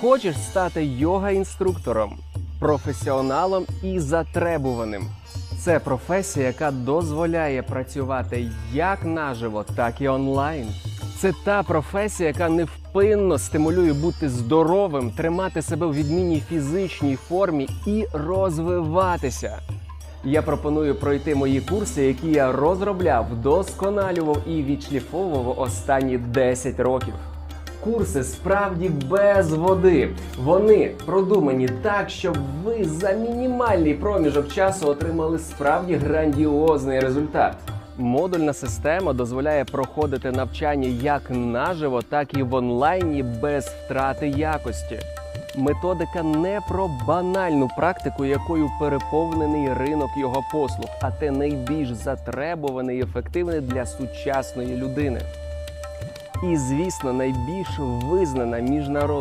Хочеш стати йога-інструктором, професіоналом і затребуваним. Це професія, яка дозволяє працювати як наживо, так і онлайн. Це та професія, яка невпинно стимулює бути здоровим, тримати себе в відмінній фізичній формі і розвиватися. Я пропоную пройти мої курси, які я розробляв, вдосконалював і відшліфовував останні 10 років. Курси справді без води. Вони продумані так, щоб ви за мінімальний проміжок часу отримали справді грандіозний результат. Модульна система дозволяє проходити навчання як наживо, так і в онлайні без втрати якості. Методика не про банальну практику, якою переповнений ринок його послуг, а те найбільш затребуване і ефективне для сучасної людини. І, звісно, найбільш визнана міжнародна